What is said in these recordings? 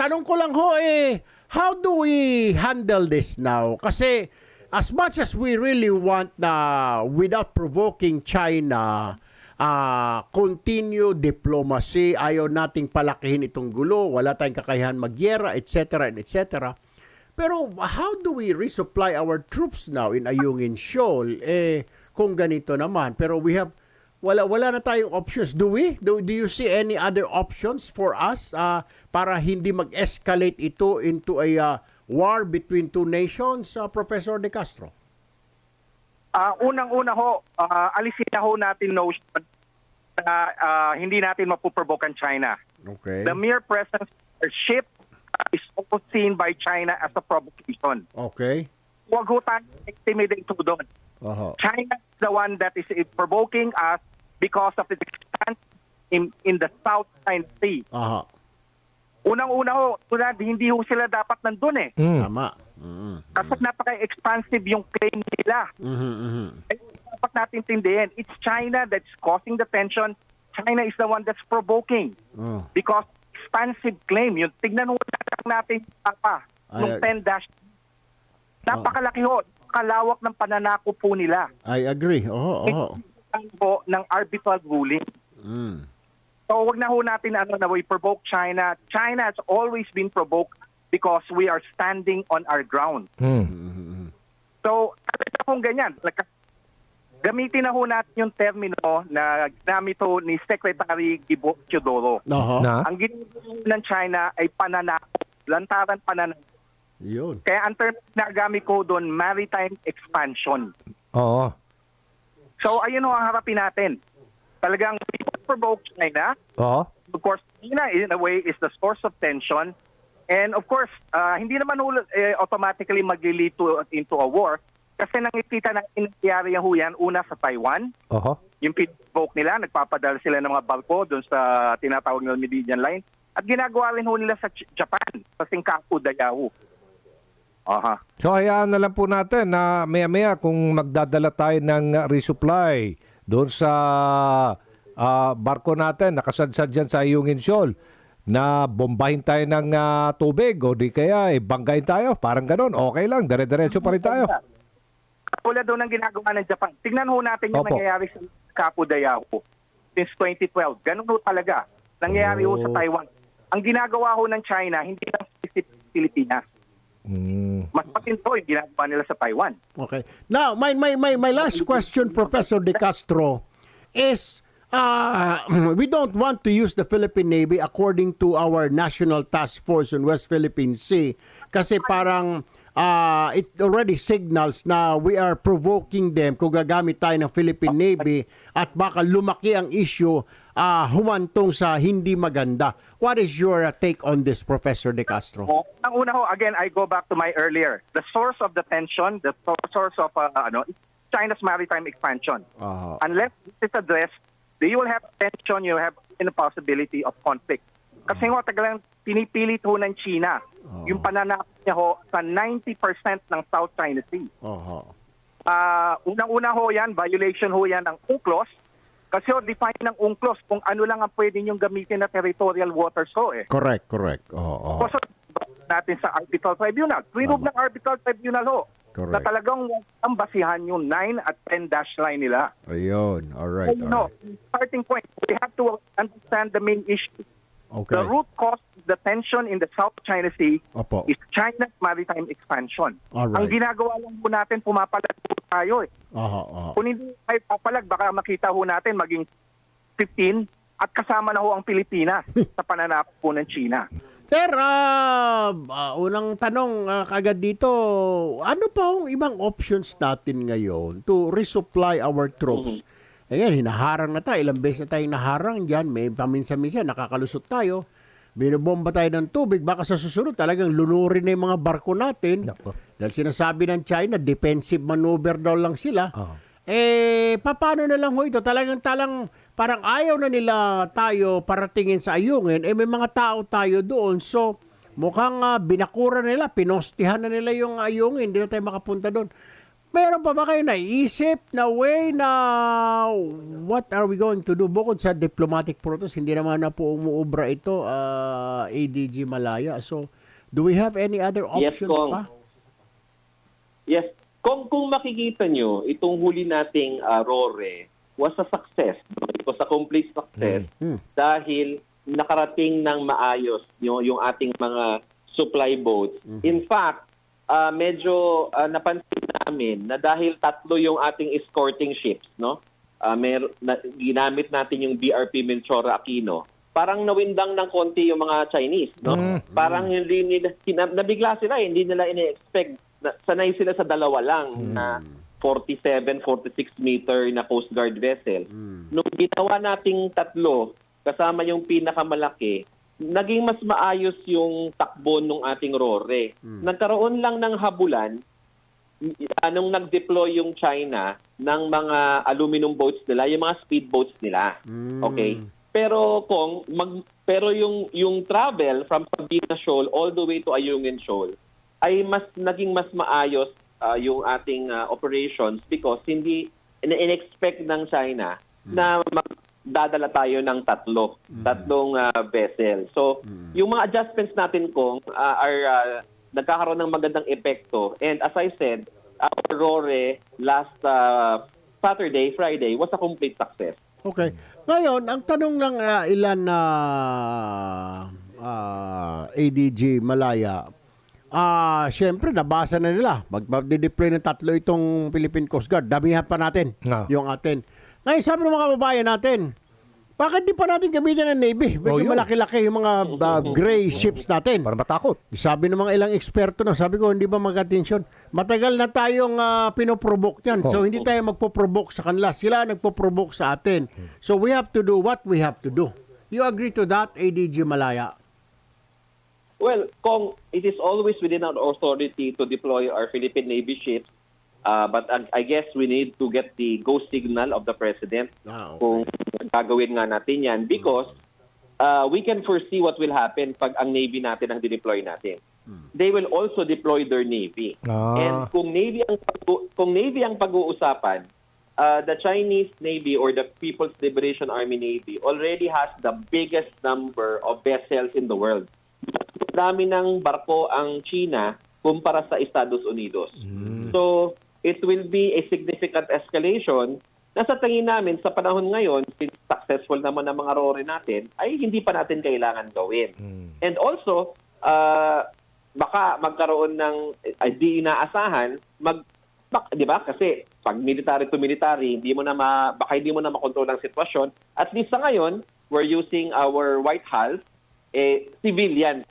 tanong ko lang ho eh, how do we handle this now? Kasi as much as we really want na without provoking China, ah continue diplomacy, ayaw nating palakihin itong gulo, wala tayong kakayahan magyera, etc. and etc. Pero how do we resupply our troops now in Ayungin Shoal? Eh, kung ganito naman. Pero we have, wala, wala na tayong options. Do we? Do, do you see any other options for us ah, para hindi mag-escalate ito into a ah, war between two nations, ah, Professor De Castro? Ah, unang-una ho, ah, alisin na ho natin notion na ah, hindi natin mapuprovoke ang China. Okay. The mere presence of a ship is also seen by China as a provocation. Okay. Huwag ho tayo intimidate doon. Oho. China is the one that is provoking us because of its expansion in, in the South China Sea. Aha. Unang-una ho, tulad, hindi ho sila dapat nandun eh. Mm. Tama. Mhm. Kasi napaka-expansive yung claim nila. Mhm, mhm. Eh, dapat natin tindihin, it's China that's causing the tension. China is the one that's provoking Oh. because expansive claim. Yung tignan mo lang natin pa nung Ay, 10 dash. Napakalaki ho, kalawak ng pananako po nila. I agree. Oho, oho. Ito po ng arbitral ruling. Mm. So wag na ho natin ano na we provoke China. China has always been provoked because we are standing on our ground. Mm. So, talaga kung ganyan, like, gamitin na ho natin yung termino na ginamit ho ni Secretary Gibo Teodoro. Oho. Na? Ang ginagawa ng China ay pananakot, lantaran pananakot. Yun. Kaya ang term na gamit ko doon, maritime expansion. Oo. So, ayun ang harapin natin. Talagang we will provoke China. Oo. Of course, China in a way is the source of tension. And of course, ah, hindi naman eh, automatically mag-lead to, into a war. Kasi nakikita natin nangyayari ho yan una sa Taiwan. Oo. Yung pinvoke nila, nagpapadala sila ng mga barko doon sa tinatawag na Meridian Line. At ginagawa rin ho nila sa Japan, sa Senkaku, Dayahu. Aha. So hayaan na lang po natin na maya-maya kung magdadala tayo ng uh, resupply doon sa ah, barko natin, nakasadsad dyan sa Ayungin Shoal, na bombahin tayo ng ah, tubig o di kaya eh, banggain tayo, parang ganon. Okay lang, dire-diretso pa rin tayo. Tulad doon ng ginagawa ng Japan. Tignan ho natin yung Opo. nangyayari sa Kapu Dayahu since 2012. Ganun ho talaga. Nangyayari ho sa Oh. Taiwan. Ang ginagawa ho ng China, hindi lang sa Pilipinas. Mm. Mas patinto yung ginagawa nila sa Taiwan. Okay. Now, my my my my last question, Professor De Castro, is uh, we don't want to use the Philippine Navy according to our National Task Force on West Philippine Sea kasi parang uh, it already signals na we are provoking them kung gagamit tayo ng Philippine Navy at baka lumaki ang issue uh, humantong sa hindi maganda. What is your uh, take on this, Professor De Castro? Oh, ang una ho, again, I go back to my earlier. The source of the tension, the source of uh, ano, China's maritime expansion. Uh, Unless this is addressed, you will have tension, you will have a possibility of conflict. Kasi nga, tagalang pinipilit ho ng China yung pananakot niya ho sa 90% ng South China Sea. uh, Ah, unang-una ho yan, violation ho yan ng UNCLOS. Kasi ho, define ng UNCLOS kung ano lang ang pwede niyong gamitin na territorial waters ho eh. correct, correct. Oo. oo. So, natin sa arbitral tribunal. Remove ng arbitral tribunal ho. Correct. Na talagang ang basihan yung 9 at 10 dash line nila. Ayun. All right. So, you know, starting point, we have to understand the main issue. Okay. The root cause of the tension in the South China Sea Opo. is China's maritime expansion. Alright. Ang ginagawa lang po natin, pumapalag po tayo. Eh. Aha, aha. Kung hindi tayo papalag, baka makita ho natin maging 15 at kasama na ho ang Pilipinas sa pananakot po ng China. Sir, ah, ah, unang tanong ah, kagad dito, ano pa ang ibang options natin ngayon to resupply our troops? Ayan, hinaharang na tayo. Ilang beses na tayong naharang dyan. May paminsan-minsan, nakakalusot tayo. Binobomba tayo ng tubig. Baka sa susunod talagang lunurin na yung mga barko natin. Nako. Dahil sinasabi ng China, defensive maneuver daw lang sila. Oo. Eh, paano na lang ho ito? Talagang talang parang ayaw na nila tayo paratingin sa ayungin. Eh, may mga tao tayo doon. So, mukhang ah, binakura nila, pinostihan na nila yung ayungin. Hindi na tayo makapunta doon. Meron pa ba kayo naisip na way na what are we going to do? Bukod sa diplomatic protest, hindi naman na po umuubra ito, ah, ADG Malaya. So, do we have any other Yes, options Kong. pa? Yes. Kung, kung makikita nyo, itong huli nating uh, RORE was a success. It was a complete success Mm. dahil nakarating ng maayos yung, yung ating mga supply boats. In fact, ah, medyo ah, napansin namin na dahil tatlo yung ating escorting ships, no? Ah, mer- na, ginamit natin yung BRP Melchora Aquino. Parang nawindang ng konti yung mga Chinese, no? Parang hindi nila nabigla sila, eh, hindi nila ini-expect. Na, sanay sila sa dalawa lang na 47, 46 meter na Coast Guard vessel. Nung ginawa nating tatlo, kasama yung pinakamalaki, naging mas maayos yung takbo ng ating rore. Nagkaroon lang ng habulan anong nag-deploy yung China ng mga aluminum boats nila, yung mga speedboats nila. Okay? Pero kung mag pero yung yung travel from Pabina Shoal all the way to Ayungin Shoal ay mas naging mas maayos ah, yung ating ah, operations because hindi in- in-expect ng China na magdadala tayo ng tatlo, tatlong ah, vessel. So, yung mga adjustments natin kung ah, are ah, nagkakaroon ng magandang epekto. And as I said, our RORE last ah, Saturday, Friday was a complete success. Okay. Ngayon, ang tanong ng ah, ilan na ah, ADG Malaya, ah, syempre, nabasa na nila. Mag- Magdi-deploy ng tatlo itong Philippine Coast Guard. Damihan pa natin Ah. yung atin. Ngayon, sabi ng mga kababayan natin, bakit di pa natin gamitin ng Navy? Oh, Medyo yun. malaki-laki yung mga ah, gray ships natin. Para matakot. Sabi ng mga ilang eksperto na, sabi ko, hindi ba mag-atensyon? Matagal na tayong uh, pinoprovoke yan. So, Oh. hindi tayo magpo-provoke sa kanila. Sila nagpo-provoke sa atin. So, we have to do what we have to do. You agree to that, ADG Malaya? Well, Kong, it is always within our authority to deploy our Philippine Navy ships. Uh, but I, I guess we need to get the go signal of the President Ah, okay. kung gagawin nga natin yan because uh, we can foresee what will happen pag ang Navy natin ang deploy natin. They will also deploy their Navy. Ah. And kung Navy ang pag- kung Navy ang pag-uusapan, uh, the Chinese Navy or the People's Liberation Army Navy already has the biggest number of vessels in the world. Dami ng barko ang China kumpara sa Estados Unidos. So, it will be a significant escalation na sa tingin namin sa panahon ngayon, since successful naman ang mga RORE natin, ay hindi pa natin kailangan gawin. And also, uh, baka magkaroon ng ay di inaasahan mag bak, 'di ba? Kasi pag military to military, hindi mo na ma, baka hindi mo na makontrol ang sitwasyon. At least sa ngayon, we're using our White House eh civilian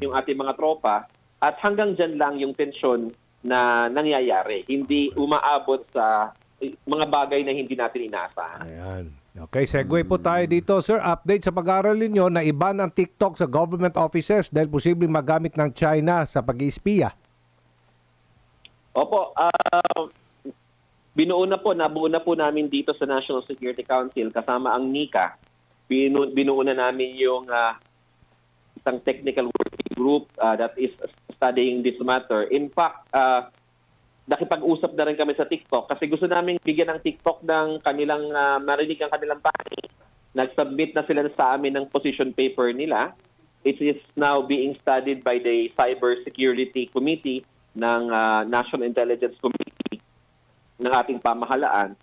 yung ating mga tropa at hanggang dyan lang yung tensyon na nangyayari. Hindi umaabot sa eh, mga bagay na hindi natin inaasahan. Ayan. Okay, segue po tayo dito. Sir, update sa pag-aaral ninyo na iba ng TikTok sa government offices dahil posibleng magamit ng China sa pag-iispiya. Opo, ah binuo na po, nabuo na po namin dito sa National Security Council kasama ang NICA. Binu, binuo na namin yung ah, isang technical working group ah, that is studying this matter. In fact, ah, nakipag-usap na rin kami sa TikTok kasi gusto namin bigyan ng TikTok ng kanilang ah, marinig ang kanilang panig. Nag-submit na sila sa amin ng position paper nila. It is now being studied by the Cyber Security Committee ng ah, National Intelligence Committee ng ating pamahalaan.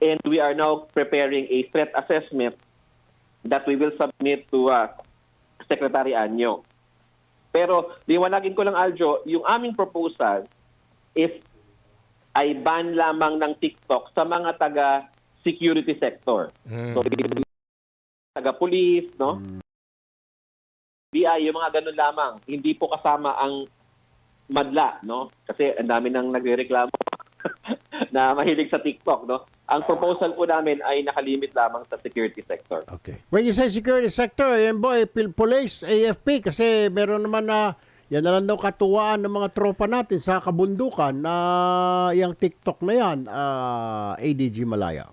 And we are now preparing a threat assessment that we will submit to ah, Secretary Anyo. Pero liwanagin ko lang, Aljo, yung aming proposal is ay ban lamang ng TikTok sa mga taga security sector. So, taga police, no? BI, yung mga ganun lamang. Hindi po kasama ang madla, no? Kasi ang dami nang nagrereklamo na mahilig sa TikTok, no? Ang proposal po namin ay nakalimit lamang sa security sector. Okay. When you say security sector, yan boy, Pil- police, AFP, kasi meron naman na, yan na lang daw katuwaan ng mga tropa natin sa kabundukan na yung TikTok na yan, ah, ADG Malaya.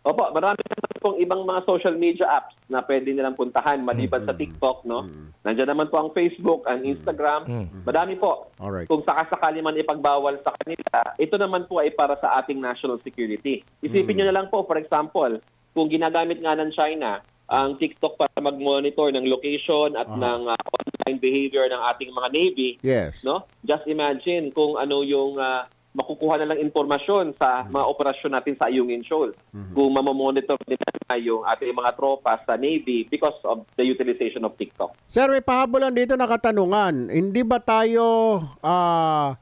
Opo, marami naman pong ibang mga social media apps na pwede nilang puntahan maliban sa TikTok, no? Nandiyan naman po ang Facebook, ang Instagram. Madami po. Alright. Kung sakasakali man ipagbawal sa kanila, ito naman po ay para sa ating national security. Isipin nyo na lang po, for example, kung ginagamit nga ng China ang TikTok para mag-monitor ng location at ng uh, online behavior ng ating mga Navy, Yes. no? Just imagine kung ano yung ah, makukuha na lang impormasyon sa mga operasyon natin sa Ayungin Shoal. Kung mamamonitor nila na yung ating mga tropa sa Navy because of the utilization of TikTok. Sir, may pahabolan dito na katanungan. Hindi ba tayo ah,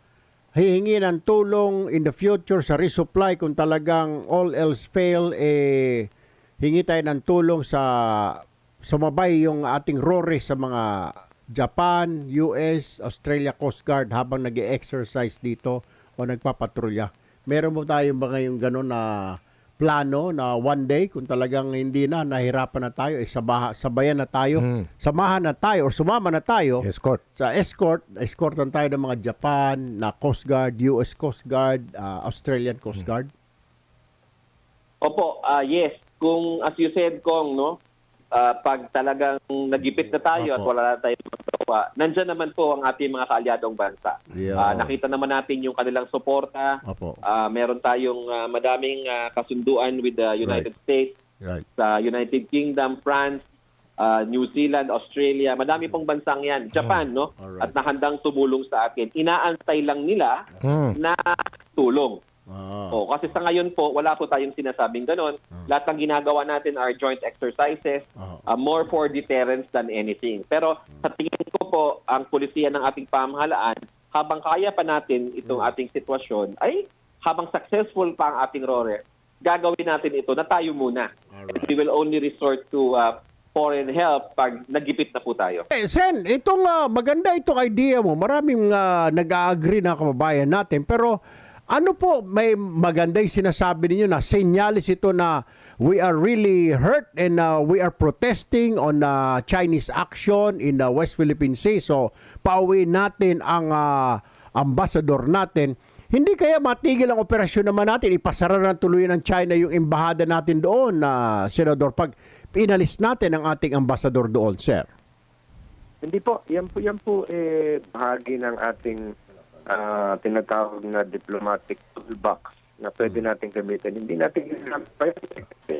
hihingi ng tulong in the future sa resupply kung talagang all else fail, eh, hingi tayo ng tulong sa sumabay yung ating RORE sa mga Japan, US, Australia Coast Guard habang nag exercise dito o nagpapatrolya. Meron mo tayo ba ngayong gano'n na plano na one day kung talagang hindi na nahirapan na tayo eh sabaha, sabayan na tayo Mm. samahan na tayo or sumama na tayo Escort. sa escort escortan tayo ng mga Japan na Coast Guard US Coast Guard ah, Australian Coast Guard Opo, ah, yes. Kung as you said, Kong, no? Ah, pag talagang nagipit na tayo at Opo. wala na tayong magawa, nandyan naman po ang ating mga kaalyadong bansa. Yeah. Ah, nakita naman natin yung kanilang suporta. Ah, meron tayong ah, madaming ah, kasunduan with the United States, right sa United Kingdom, France, ah, New Zealand, Australia. Madami pong bansang yan. Japan, no? Alright. At nahandang tumulong sa akin. Inaantay lang nila Mm. na tulong. Ah. Oh, kasi sa ngayon po, wala po tayong sinasabing ganon. Lahat ng ginagawa natin are joint exercises, Ah. uh, more for deterrence than anything. Pero sa tingin ko po, ang polisiya ng ating pamahalaan, habang kaya pa natin itong ating sitwasyon, ay habang successful pa ang ating RORE, gagawin natin ito na tayo muna. And we will only resort to uh, foreign help pag nagipit na po tayo. Eh, Sen, itong ah, maganda itong idea mo. Maraming ah, nag-agree na kababayan natin. Pero ano po, may maganda yung sinasabi ninyo na senyalis ito na we are really hurt and ah, we are protesting on ah, Chinese action in the West Philippine Sea. So, pauwi natin ang ah, ambassador natin. Hindi kaya matigil ang operasyon naman natin, ipasara na tuluyan ng China yung embahada natin doon, na Senador, pag inalis natin ang ating ambassador doon, sir. Hindi po, yan po, yan po eh, bahagi ng ating ah, tinatawag na diplomatic toolbox na pwede natin gamitin. Hindi natin ginamit pa yun kasi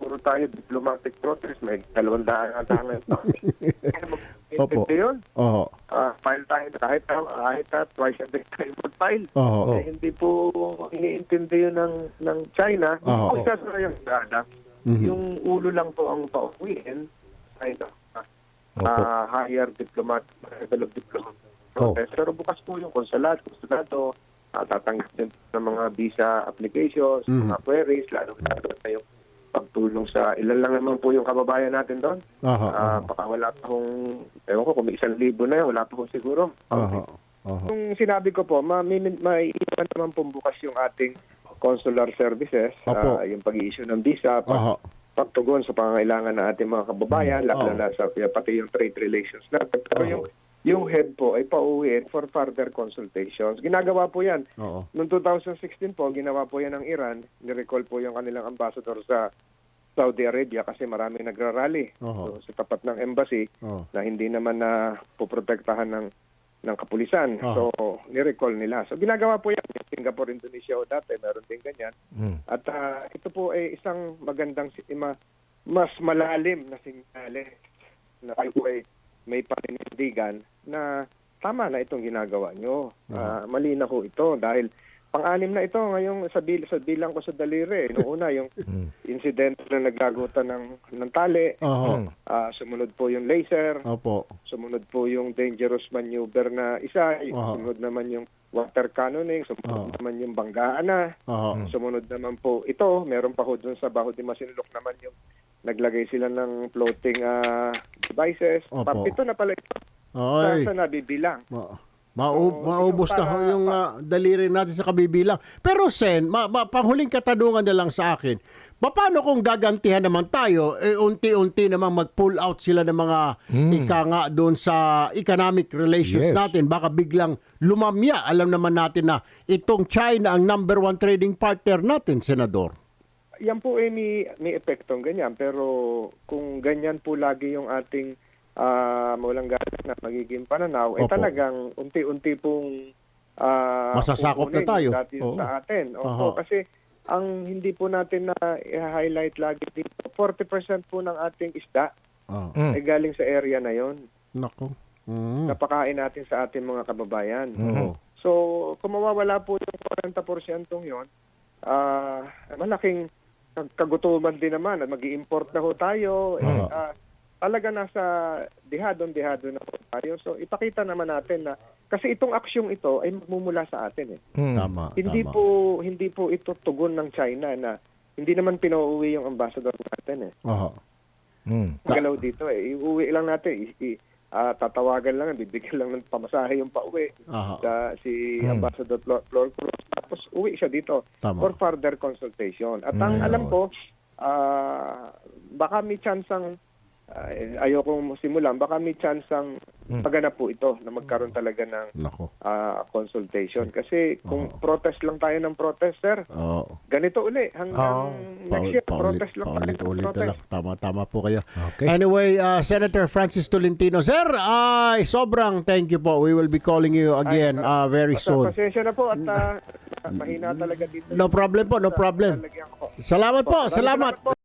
puro tayo diplomatic protest, may dalawang daan at daan Opo. Ito yun. Oo. Ah, file tayo kahit, kahit ah, twice a day tayo mag-file. Oo. Eh, hindi po iniintindi yun ng, ng China. Oo. Kung sasara yung dada, Mhm. yung ulo lang po ang pauwiin. China. Opo. Ah, higher diplomat, level of diplomat. Oh. protest. Pero bukas po yung konsulat, konsulado, uh, tatanggap din ng mga visa applications, Mhm. mga queries, lalo na na yung pagtulong sa, ilan lang naman po yung kababayan natin doon. Aha, Ah, aha. baka wala pa kung, ewan ko, kung may isang libo na yun, wala pa kung siguro. Aha. Aha. Yung sinabi ko po, ma- may, may iwan naman pong bukas yung ating consular services, ah, yung pag-issue ng visa, Aha. pag, pagtugon sa pangangailangan ng ating mga kababayan, lalo Oo. na sa pati yung trade relations natin. Pero Oo. yung, yung head po ay pauwiin for further consultations. Ginagawa po yan. Oo. Noong 2016 po, ginawa po yan ng Iran. Nirecall po yung kanilang ambassador sa Saudi Arabia kasi maraming nagrarally Oo. so, sa tapat ng embassy Oo. na hindi naman na poprotektahan ng ng kapulisan. Oo. So, ni-recall nila. So, ginagawa po yan. Singapore, Indonesia o dati, meron din ganyan. Mm. At ah, ito po ay isang magandang mas malalim na sinyales na kayo ay may paninindigan na tama na itong ginagawa nyo. Ah, mali na ho ito dahil pang-anim na ito ngayong sa, bil, sa bilang ko sa daliri. Noong una yung Mm. incident na naglagutan ng, ng tali. Oho. Ah, sumunod po yung laser. Opo. Sumunod po yung dangerous maneuver na isa. Oo. Sumunod naman yung water cannoning. Sumunod Oo. naman yung banggaan na. Oho. Sumunod naman po ito, meron pa ho dun sa Baho de Masinloc naman yung naglagay sila ng floating ah, devices. Opo. Papito na pala ito. Ay. Sa nabibilang. Ma maub So, maubos na yung ho para- yung ah, daliri natin sa kabibilang. Pero Sen, ma, ma, panghuling katanungan na lang sa akin. Paano kung gagantihan naman tayo, eh, unti-unti naman mag-pull out sila ng mga ika nga doon sa economic relations Yes. natin. Baka biglang lumamya. Alam naman natin na itong China ang number one trading partner natin, Senador. Yan po ay may, may epektong ganyan. Pero kung ganyan po lagi yung ating ah, walang galang na magiging pananaw, eh Opo. talagang unti-unti pong ah, Masasakop na tayo. Oo. sa atin. Opo, Aha. kasi ang hindi po natin na i-highlight lagi dito, 40% po ng ating isda Oh. Mm. ay galing sa area na yon. Nako. Mm. Napakain natin sa ating mga kababayan. Oo. So, kung mawawala po yung 40% yon, ah malaking kagutuman din naman at mag import na ho tayo. Eh, Oo. ah, talaga nasa dihadon-dihado na ho tayo. So, ipakita naman natin na kasi itong aksyong ito ay magmumula sa atin eh. Mm. Tama. Hindi tama. po hindi po ito tugon ng China na hindi naman pinauuwi yung ambassador natin eh. Oo. Mm. Galaw dito eh. Iuwi lang natin. I, i- ah, tatawagan lang, bibigyan lang ng pamasahe yung pauwi. Aha. Sa, si Hmm. Ambassador Flor, Cruz. Tapos uwi siya dito Tama. for further consultation. At ang Hmm. alam ko, ah, baka may chance ang uh, ayokong simulan, baka may chance ang Hmm. maganap po ito na magkaroon talaga ng Nako. ah, consultation. Kasi kung Oo. protest lang tayo ng protest, sir, Oo. ganito uli. Hanggang next year, protest lang tayo ng paulit-ulit na protest. lang. Tama, tama po kayo. Okay. Anyway, uh, Senator Francis Tolentino. Sir, ay sobrang thank you po. We will be calling you again Ay, uh, very Basta soon. Pasensya na po at ah, mahina talaga dito. No problem po, no problem. Salamat po, Maraming salamat. po.